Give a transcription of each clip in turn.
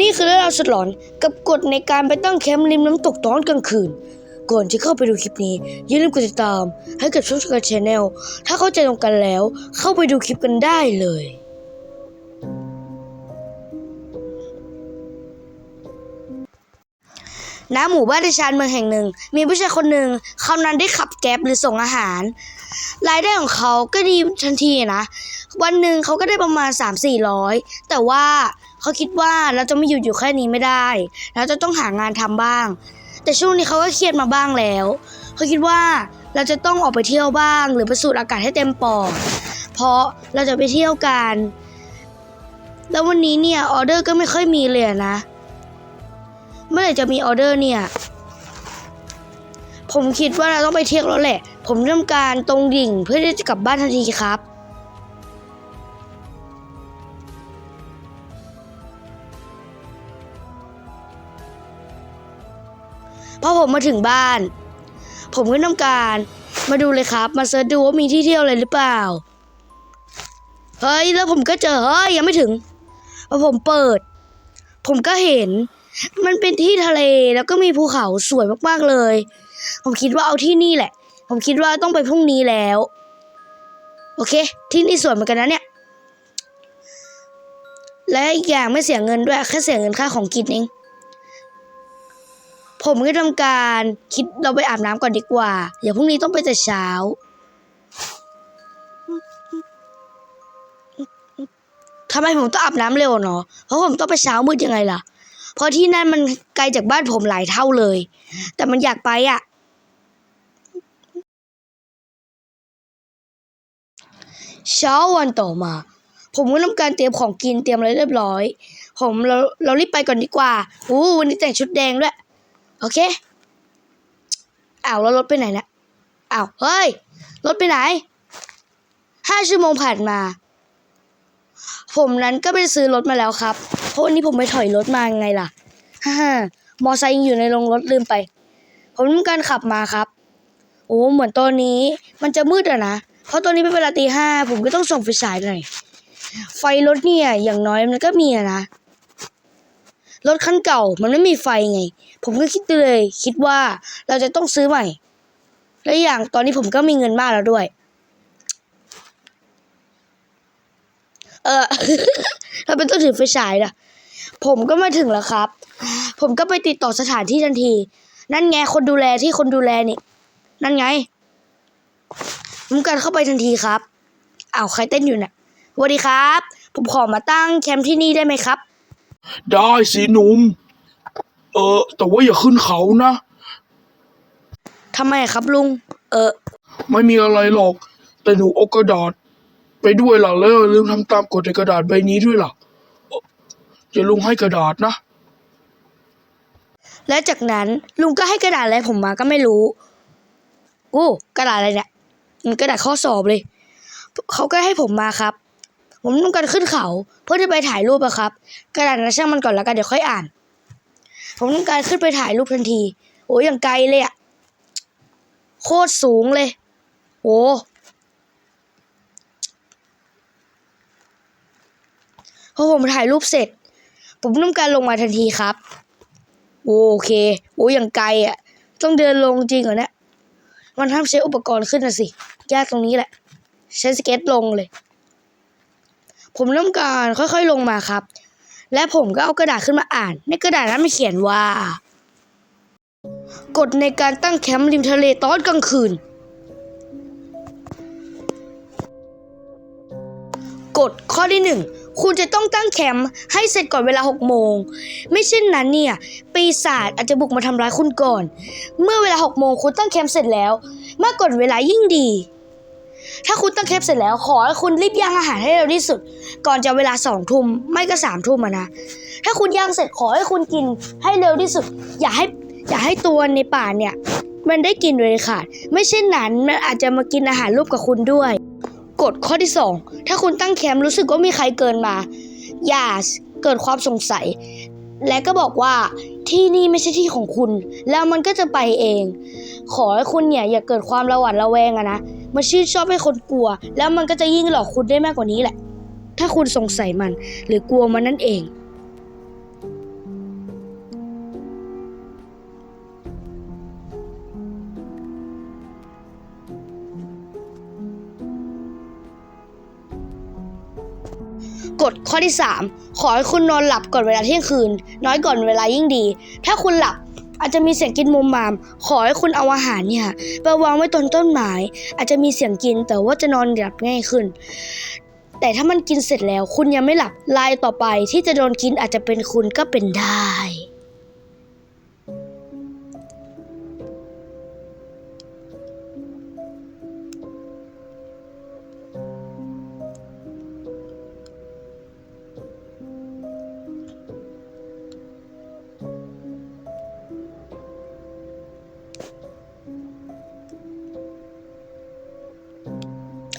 นี่คือเรื่องราวสุดหลอนกับกฎในการไปตั้งแคมป์ริมน้ำตกตอนกลางคืน ก่อนที่เข้าไปดูคลิปนี้ อย่าลืมกดติดตาม ให้กับช่องชาแนลถ้าเข้าใจตรงกันแล้ว เข้าไปดูคลิปกันได้เลย ณ หมู่บ้านในชานเมืองแห่งหนึ่ง มีผู้ชายคนหนึ่งเขานั้นได้ขับแก๊บหรือส่งอาหาร รายได้ของเขาก็ดีทันทีนะ วันหนึ่งเขาก็ได้ประมาณ 3 4 0 0 แต่ว่าเขาคิดว่าเราจะไม่อยู่อยู่แค่นี้ไม่ได้เราจะต้องหางานทำบ้าง แต่ช่วงนี้เขาก็เครียดมาบ้างแล้วเขาคิดว่าเราจะต้องออกไปเที่ยวบ้าง หรือไปสูดอากาศให้เต็มปอดเพราะเราจะไปเที่ยวกัน แล้ววันนี้เนี่ยออเดอร์ก็ไม่ค่อยมีเลยนะ เมื่อไหร่จะมีออเดอร์เนี่ย ผมคิดว่าเราต้องไปเที่ยวแล้วแหละ ผมทำการตรงดิ่งเพื่อที่จะกลับบ้านทันทีครับ พอผมมาถึงบ้าน ผมก็ทำการ มาดูเลยครับ มาเสิร์ชดูว่ามีที่เที่ยวอะไรหรือเปล่า เฮ้ย แล้วผมก็เจอ เฮ้ย ยังไม่ถึงพอผมเปิด ผมก็เห็น มันเป็นที่ทะเลแล้วก็มีภูเขาสวยมากๆเลย ผมคิดว่าเอาที่นี่แหละ ผมคิดว่าต้องไปพรุ่งนี้แล้ว โอเค ที่นี่สวยเหมือนกันนะเนี่ย และอีกอย่างไม่เสียเงินด้วยแค่เสียเงินค่าของกินเอง ผมก็ทำการคิดเราไปอาบน้ำก่อนดีกว่าอย่าพรุ่งนี้ต้องไปแต่เช้า ทำไมผมต้องอาบน้ำเร็วเนาะเพราะผมต้องไปเช้ามืดยังไงล่ะ เพราะที่นั่นมันไกลจากบ้านผมหลายเท่าเลย แต่มันอยากไปอะ เช้าวันต่อมา ผมก็ทำการเตรียมของกินเตรียมอะไรเรียบร้อย ผมเราเรารีบไปก่อนดีกว่าอู้วันนี้แต่งชุดแดงด้วย โอเคอ้าวแล้วรถไปไหนนะอ้าวเฮ้ยรถไปไหนห้าชั่วโมงผ่านมา ผมนั้นก็ไปซื้อรถมาแล้วครับ เพราะวันนี้ผมไปถอยรถมาไงล่ะฮ่าๆมอไซค์ยังอยู่ในโรงรถลืมไป ผมทำการขับมาครับ โอ้เหมือนตอนนี้มันจะมืดอะนะ เพราะตอนนี้เป็นเวลาตีห้าผมก็ต้องส่องไฟฉายหน่อย ไฟรถเนี่ยอย่างน้อยมันก็มีอะนะ รถคันเก่ามันไม่มีไฟไง ผมก็คิดเลย คิดว่าเราจะต้องซื้อใหม่ และอย่างตอนนี้ผมก็มีเงินมากแล้วด้วย เออเราเป็นต้องถือไฟฉายนะผมก็มาถึงแล้วครับ ผมก็ไปติดต่อสถานที่ทันที นั่นไงคนดูแลที่คนดูแลนี่ นั่นไงผมกันเข้าไปทันทีครับอ้าวใครเต้นอยู่เนี่ยสวัสดีครับ ผมขอมาตั้งแคมป์ที่นี่ได้ไหมครับ ได้สิหนุ่ม เออ แต่ว่าอย่าขึ้นเขานะ ทำไมครับลุง เออ ไม่มีอะไรหรอก แต่หนูเอากระดาษ ไปด้วยล่ะแล้วอย่าลืมทำตามกฎในกระดาษใบนี้ด้วยล่ะเอ่ออย่าลุงให้กระดาษนะ และจากนั้นลุงก็ให้กระดาษอะไรผมมาก็ไม่รู้ โอ้ กระดาษอะไรเนี่ย มันกระดาษข้อสอบเลย เขาก็ให้ผมมาครับ ผมต้องการขึ้นเขาเพื่อที่ไปถ่ายรูปอะครับ กระดาษนั้นช่างมันก่อนแล้วกันเดี๋ยวค่อยอ่าน ผมต้องการขึ้นไปถ่ายรูปทันที โอ้ยอย่างไกลเลยอะโคตรสูงเลย โอ้พอผมถ่ายรูปเสร็จ ผมต้องการลงมาทันทีครับ โอเค โอ้ยอย่างไกลอะต้องเดินลงจริงเหรอเนี่ยมันห้ามใช้อุปกรณ์ขึ้นนะสิ ยากตรงนี้แหละ ใช้สเก็ตลงเลย ผมต้องการค่อยๆลงมาครับ และผมก็เอากระดาษขึ้นมาอ่าน ในกระดาษนั้นมันเขียนว่ากฎในการตั้งแคมป์ริมทะเลตอนกลางคืนกฎข้อที่หนึ่งคุณจะต้องตั้งแคมป์ให้เสร็จก่อนเวลา 6 โมง ไม่เช่นนั้นเนี่ย ปีศาจอาจจะบุกมาทำร้ายคุณก่อน เมื่อเวลา 6 โมงคุณตั้งแคมป์เสร็จแล้ว เมื่อก่อนเวลายิ่งดี ถ้าคุณตั้งแคปเสร็จแล้วขอให้คุณรีบย่างอาหารให้เร็วที่สุด ก่อนจะเวลาสองทุ่มไม่ก็สามทุ่มนะถ้าคุณย่างเสร็จขอให้คุณกินให้เร็วที่สุด อย่าให้อย่าให้ตัวในป่าเนี่ย มันได้กินเลยขาดไม่เช่นนั้นมันอาจจะมากินอาหารร่วมกับคุณด้วยกฎข้อที่ 2 ถ้าคุณตั้งแคมป์รู้สึกว่ามีใครเกินมา อย่าเกิดความสงสัย และก็บอกว่าที่นี่ไม่ใช่ที่ของคุณ แล้วมันก็จะไปเอง ขอให้คุณเนี่ยอย่าเกิดความระหวัดระแวงอะนะ มันชื่นชอบให้คนกลัว แล้วมันก็จะยิ่งหลอกคุณได้มากกว่านี้แหละ ถ้าคุณสงสัยมันหรือกลัวมันนั่นเอง กฎข้อที่ 3 ขอให้คุณนอนหลับก่อนเวลาเที่ยงคืน น้อยก่อนเวลายิ่งดี ถ้าคุณหลับ อาจจะมีเสียงกินมุมมาม ขอให้คุณเอาอาหารเนี่ยไปวางไว้ต้นต้นไม้อาจจะมีเสียงกินแต่ว่าจะนอนหลับง่ายขึ้น แต่ถ้ามันกินเสร็จแล้วคุณยังไม่หลับลายต่อไปที่จะโดนกินอาจจะเป็นคุณก็เป็นได้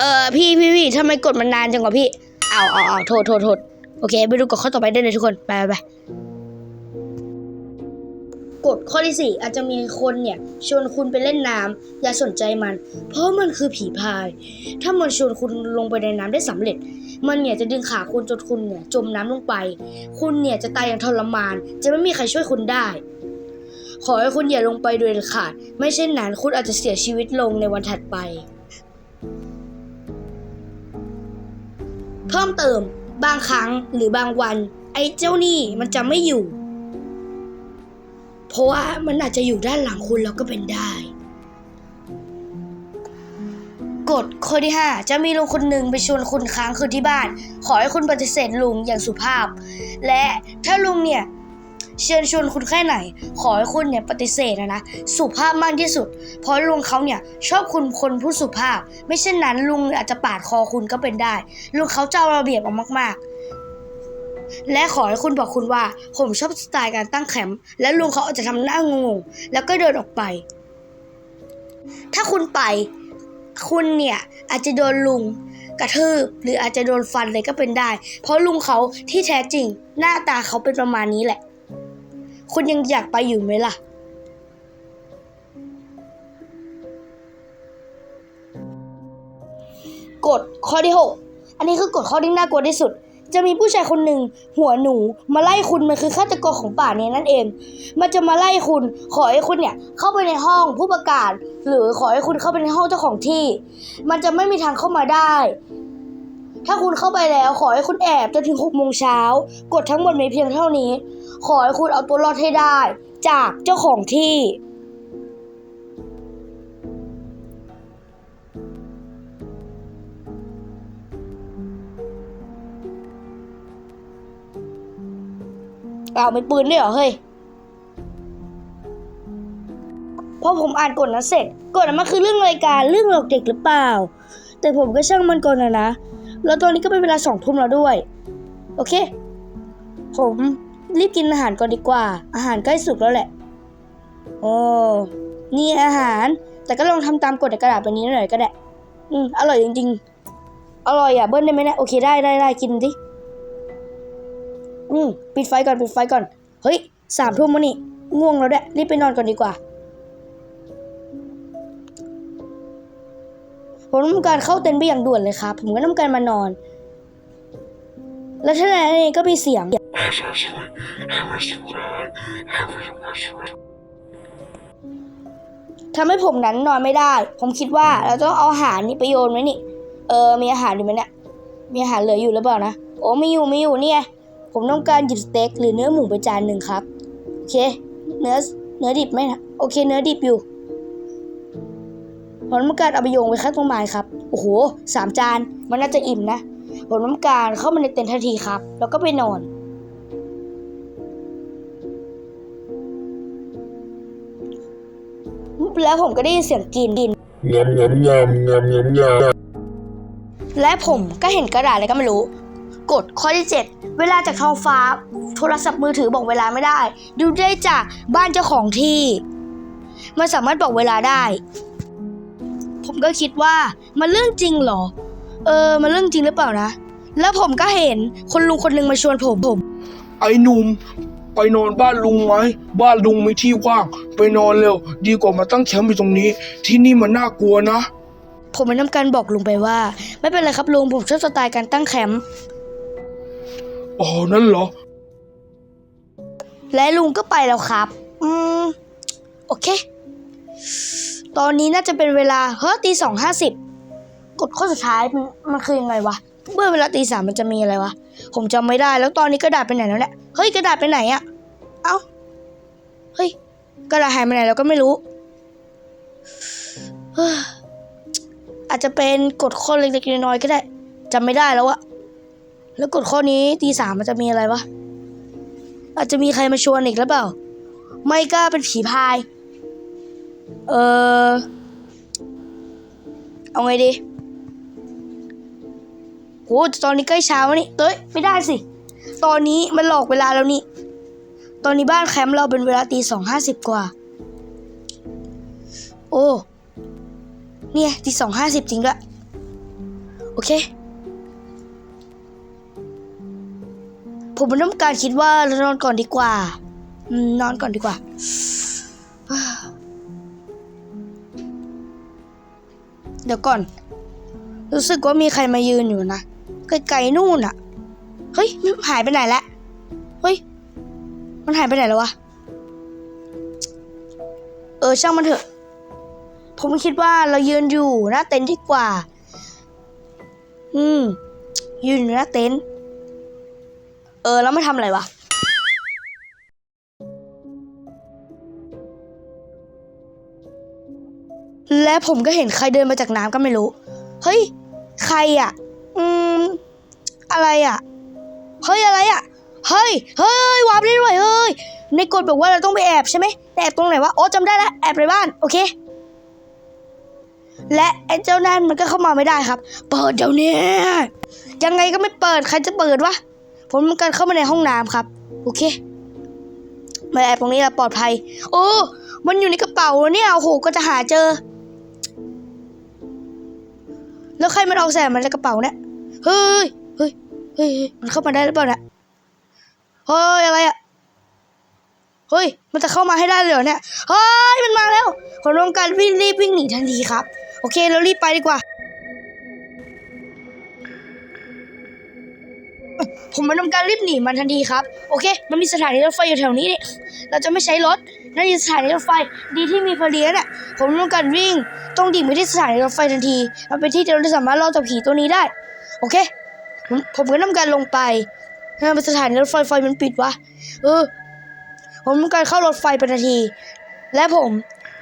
เออพี่พี่พี่ทำไมกดมันนานจังวะพี่เอาเอาเอาโทษโทษโทษโอเค ไปดูกฎข้อต่อไปได้เลยทุกคนไปไปไปกฎข้อที่สี่อาจจะมีคนเนี่ย ชวนคุณไปเล่นน้ำอย่าสนใจมัน เพราะมันคือผีพาย ถ้ามันชวนคุณลงไปในน้ำได้สำเร็จ มันเนี่ยจะดึงขาคุณจนคุณเนี่ยจมน้ำลงไป คุณเนี่ยจะตายอย่างทรมาน จะไม่มีใครช่วยคุณได้ ขอให้คุณอย่าลงไปโดยขาด ไม่เช่นนั้นคุณอาจจะเสียชีวิตลงในวันถัดไป เพิ่มเติมบางครั้งหรือบางวัน ไอ้เจ้านี่มันจะไม่อยู่ เพราะว่ามันอาจจะอยู่ด้านหลังคุณแล้วก็เป็นได้กฎข้อที่ 5 จะมีลุงคนหนึ่งไปชวนคุณค้างคืนที่บ้าน ขอให้คุณปฏิเสธลุงอย่างสุภาพ และถ้าลุงเนี่ย เชิญชวนคุณแค่ไหน ขอให้คุณเนี่ยปฏิเสธนะนะ สุภาพมากที่สุด เพราะลุงเขาเนี่ยชอบคุณคนผู้สุภาพ ไม่เช่นนั้นลุงอาจจะปาดคอคุณก็เป็นได้ ลุงเขาเจ้าระเบียบมาก ๆ และขอให้คุณบอกคุณว่า ผมชอบสไตล์การตั้งแคมป์และลุงเขาอาจจะทำหน้างงแล้วก็เดินออกไป ถ้าคุณไป คุณเนี่ยอาจจะโดนลุงกระทืบหรืออาจจะโดนฟันเลยก็เป็นได้ เพราะลุงเขาที่แท้จริง หน้าตาเขาเป็นประมาณนี้แหละ คุณยังอยากไปอยู่ไหมล่ะกฎข้อที่ 6 อันนี้คือกฎข้อที่น่ากลัวที่สุด จะมีผู้ชายคนหนึ่ง หัวหนูมาไล่คุณมันคือฆาตกรของป่านี้นั่นเอง มันจะมาไล่คุณ ขอให้คุณเนี่ยเข้าไปในห้องผู้ประกาศ หรือขอให้คุณเข้าไปในห้องเจ้าของที่ มันจะไม่มีทางเข้ามาได้ ถ้าคุณเข้าไปแล้วขอให้คุณแอบจนถึงหกโมงเช้ากฎทั้งหมดมีเพียงเท่านี้ ขอให้คุณเอาตัวรอดให้ได้ จากเจ้าของที่ เอาวมีปืนด้วยเหรอเฮ้ยพอผมอ่านกฎนั้นเสร็จกฎนั้นมันคือเรื่องรายการเรื่องหลอกเด็กหรือเปล่า แต่ผมก็ช่างมันก่อนนะนะ แล้วตอนนี้ก็เป็นเวลาสองทุ่มแล้วด้วย โอเค ผม รีบกินอาหารก่อนดีกว่า อาหารใกล้สุกแล้วแหละ โอ้นี่อาหาร แต่ก็ลองทำตามกฎในกระดาษใบนี้หน่อยก็ได้ อืมอร่อยจริง ๆ อร่อยอะเบิ้ลได้ไหมเนี่ยโอเคได้ได้ได้กินดิอืมปิดไฟก่อนปิดไฟก่อน เฮ้ยสามทุ่มแล้วนี่ง่วงแล้วแหละรีบไปนอนก่อนดีกว่าผมต้องการเข้าเต็นท์ไปอย่างด่วนเลยครับ ผมก็ต้องการมานอน แล้วท่านนั้นเองก็มีเสียง ทำให้ผมนั้นนอนไม่ได้ ผมคิดว่าเราต้องเอาอาหารนี่ไปโยนไว้นี่ เออ มีอาหารอยู่ไหมเนี่ย มีอาหารเหลืออยู่หรือเปล่านะ โอ้มีอยู่มีอยู่เนี่ย ผมต้องการหยิบสเต็กหรือเนื้อหมูไปจานหนึ่งครับ โอเค เนื้อ เนื้อดิบไหมนะ โอเค เนื้อดิบอยู่ผมต้องการเอาไปโยงไว้ข้างต้นไม้ครับ โอ้โหสามจาน มันน่าจะอิ่มนะ ผมต้องการเข้ามาในเต็นท์ทันทีครับ แล้วก็ไปนอนแล้วผมก็ได้ยินเสียงกินดิน Ngâm ngâm ngâm ngâm ngâm ngâm และผมก็เห็นกระดาษอะไรก็ไม่รู้กฎข้อที่ 7 เวลาจากท้องฟ้า โทรศัพท์มือถือบอกเวลาไม่ได้ ดูได้จากบ้านเจ้าของที่ มันสามารถบอกเวลาได้ ผมก็คิดว่ามันเรื่องจริงเหรอ เออ มันเรื่องจริงหรือเปล่านะ แล้วผมก็เห็นคนลุงคนหนึ่งมาชวนผมผม ไอ้หนุ่มไปนอนบ้านลุงไหมบ้านลุงมีที่ว่าง ไปนอนเร็ว ดีกว่ามาตั้งแคมป์อยู่ตรงนี้ ที่นี่มันน่ากลัวนะ ผมไม่ทำการบอกลุงไปว่า ไม่เป็นไรครับลุงผมชอบสไตล์การตั้งแคมป์อ๋อนั่นเหรอ และลุงก็ไปแล้วครับ อืม โอเค ตอนนี้น่าจะเป็นเวลาเฮ้ยตีสองห้าสิบ กดข้อสุดท้ายมันมันคือยังไงวะเมื่อเวลาตีสามมันจะมีอะไรวะ ผมจำไม่ได้แล้วตอนนี้กระดาษไปไหนแล้วเนี่ยเฮ้ยกระดาษไปไหนอะเอ้าเฮ้ยกระดาษหายไปไหนแล้วก็ไม่รู้อาจจะเป็นกฎข้อเล็กๆน้อยๆก็ได้จำไม่ได้แล้วอะแล้วกฎข้อนี้ตีสามมันจะมีอะไรวะอาจจะมีใครมาชวนอีกหรือเปล่า ไม่กล้าเป็นผีพาย เออเอาไงดี โหตอนนี้ใกล้เช้าวนี่เต้ยไม่ได้สิ ตอนนี้มันหลอกเวลาแล้วนี่ ตอนนี้บ้านแคมป์เราเป็นเวลาตีสองห้าสิบกว่า โอ้เนี่ยตีสองห้าสิบจริงด้วยโอเค ผมไม่ต้องการคิดว่าเรานอนก่อนดีกว่าอืมนอนก่อนดีกว่าเดี๋ยวก่อน รู้สึกว่ามีใครมายืนอยู่นะ ไกลๆนู่นอะเฮ้ยมันหายไปไหนแล้วเฮ้ย มันหายไปไหนแล้ววะ เออช่างมันเถอะ ผมคิดว่าเรายืนอยู่หน้าเต็นท์ดีกว่า อืม ยืนอยู่หน้าเต็นท์เออ แล้วมาทำอะไรวะและผมก็เห็นใครเดินมาจากน้ำก็ไม่รู้ เฮ้ย ใครอะ อะไรอะ เฮ้ยอะไรอะ เฮ้ย เฮ้ยวาร์ปได้ด้วยเฮ้ย ในกฎบอกว่าเราต้องไปแอบใช่ไหมแต่แอบตรงไหนวะ โอ้จำได้แล้วแอบในบ้าน โอเค และไอ้เจ้านั่นมันก็เข้ามาไม่ได้ครับ เปิดเดี๋ยวนี้ ยังไงก็ไม่เปิด ใครจะเปิดวะ ผมมันการเข้ามาในห้องน้ำครับ โอเค มาแอบตรงนี้ละปลอดภัย โอ้ มันอยู่ในกระเป๋าเนี่ย โอ้โห ก็จะหาเจอแล้วใครมันเอาแสบมันในกระเป๋าเนี่ย เฮ้ย ฮ้ยเฮ้ยมันเข้ามาได้หรือเปล่าเนี่ยเฮ้ยอะไรอะเฮ้ย มันจะเข้ามาให้ได้เลยเหรอเนี่ยเฮ้ยมันมาแล้วผมต้องการวิ่งรีบวิ่งหนีทันทีครับ โอเคเรารีบไปดีกว่า ผมมันทำการรีบหนีมันทันทีครับ โอเค มันมีสถานีรถไฟอยู่แถวนี้เนี่ยเราจะไม่ใช้รถนั่นคือสถานีรถไฟดีที่มีพอดีน่ะผมต้องการวิ่งต้องดิ่งไปที่สถานีรถไฟทันทีมันเป็นที่ที่เราจะสามารถรอดจากผีตัวนี้ได้ โอเค ผมผมก็ทำการลงไปทำไมสถานีรถไฟไฟมันปิดวะ เออ ผมทำการเข้ารถไฟไปทันที และผม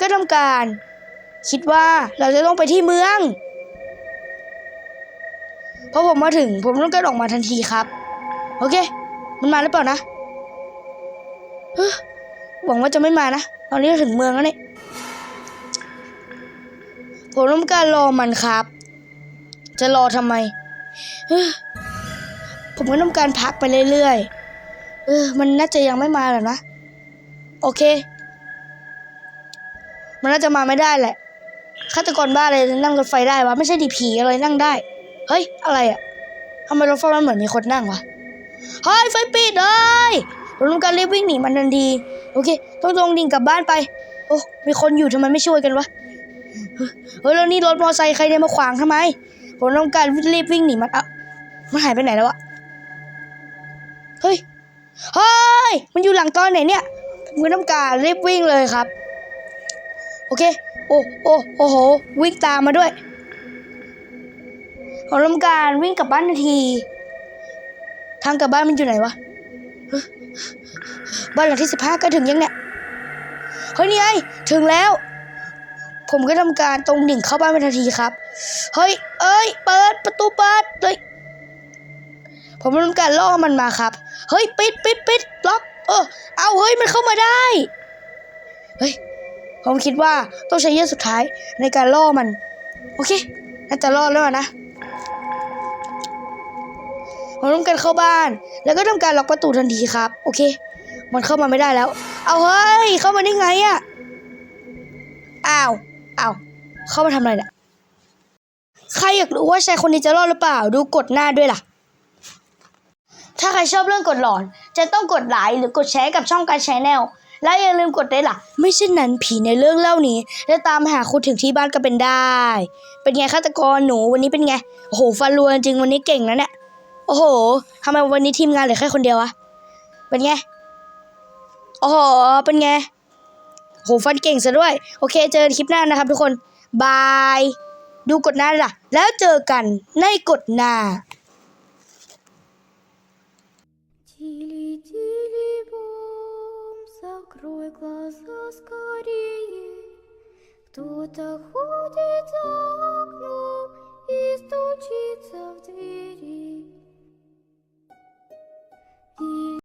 ก็ทำการ คิดว่าเราจะต้องไปที่เมืองพอผมมาถึง ผมต้องการออกมาทันทีครับ โอเค มันมาหรือเปล่านะเฮ้อหวังว่าจะไม่มานะ ตอนนี้เราถึงเมืองแล้วเนี่ยผมต้องการรอมันครับ จะรอทำไมเฮ้อ ผมก็ต้องการพักไปเรื่อยๆ เออ มันน่าจะยังไม่มาหรอนะ โอเค มันน่าจะมาไม่ได้แหละฆาตกรบ้าเลยนั่งรถไฟได้วะ ไม่ใช่ดีผีอะไรนั่งได้ เฮ้ย อะไรอะทำไมรถไฟมันเหมือนมีคนนั่งวะ เฮ้ย ไฟปิดเลยเราต้องการรีบวิ่งหนีมันทันทีโอเค ต้องลงดิ่งกลับบ้านไป โอ้ มีคนอยู่ทำไมไม่ช่วยกันวะ เฮ้ย แล้วนี่รถมอไซค์ใครเนี่ยมาขวางทำไม ผมต้องการรีบวิ่งหนีมันอะมันหายไปไหนแล้ววะ ฮ้ย เฮ้ย มันอยู่หลังตอนไหนเนี่ยผมก็ต้องการรีบวิ่งเลยครับ โอเค โอ้โอ้โอ้โห วิ่งตามมาด้วยผมต้องการวิ่งกลับบ้านทันที ทางกลับบ้านมันอยู่ไหนวะ บ้านหลังที่สิบห้าก็ถึงยังเนี่ย เฮ้ยนี่ไงถึงแล้ว ผมก็ทำการตรงดิ่งเข้าบ้านไปทันทีครับ เฮ้ย เอ้ย เปิดประตูเปิด เฮ้ย ผมทำการล่อมันมาครับ เฮ้ยปิดปิดปิดล็อกเออเอาเฮ้ยมันเข้ามาได้ เฮ้ยผมคิดว่าต้องใช้เยื่อสุดท้ายในการล่อมัน โอเคน่าจะรอดแล้วนะผมต้องการเข้าบ้าน แล้วก็ทำการล็อกประตูทันทีครับ โอเค มันเข้ามาไม่ได้แล้ว เอาเฮ้ยเข้ามาได้ไงอะอ้าวอ้าวเข้ามาทำอะไรเนี่ยใครอยากรู้ว่าชายคนนี้จะรอดหรือเปล่า ดูกดหน้าด้วยล่ะ ถ้าใครชอบเรื่องกดหลอน จะต้องกดไลค์หรือกดแชร์กับช่องการแชนแนลและอย่าลืมกดได้ล่ะ ไม่เช่นนั้นผีในเรื่องเล่านี้จะตามหาคุณถึงที่บ้านก็เป็นได้ เป็นไงฆาตกรหนูวันนี้เป็นไง โอ้โหฟันรัวจริงวันนี้เก่งนะเนี่ย โอ้โหทำไมวันนี้ทีมงานเหลือแค่คนเดียววะ เป็นไง โอ้โห เป็นไงโหฟันเก่งซะด้วย โอเค เจอคลิปหน้านะครับทุกคน บาย ดูกดหน้าด้ล่ะ แล้วเจอกันในกดหน้า Открой глаза скорее, кто-то ходит за окном и стучится в двери.